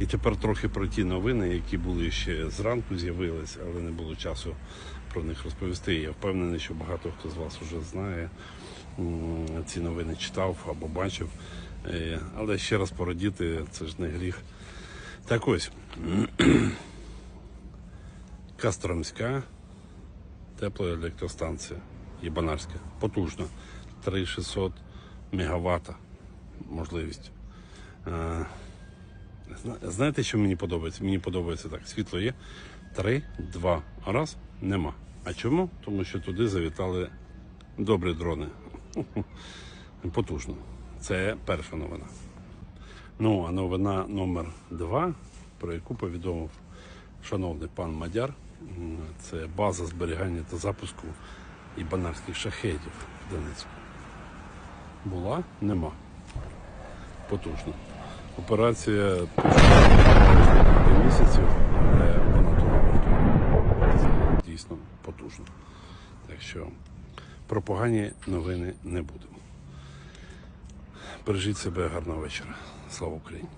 І тепер трохи про ті новини, які були ще зранку, з'явились, але не було часу про них розповісти. Я впевнений, що багато хто з вас вже знає ці новини, читав або бачив. Е, Але ще раз порадіти, це ж не гріх. Так ось. Кастромська теплоелектростанція Єбанарська. Потужна. 3600 мегаватт можливість. Зна- Знаєте, що мені подобається? Мені подобається так. Світло є. Три, два. Раз нема. А чому? Тому що туди завітали добрі дрони. Потужно. Це перша новина. Ну, а новина номер два, про яку повідомив шановний пан Мадяр, це база зберігання та запуску ібанарських шахедів в Донецьку. Була? Нема. Потужно. Операція почала місяців, але вона того. Це дійсно потужно. Так що про погані новини не будемо. Бережіть себе гарного вечора. Слава Україні!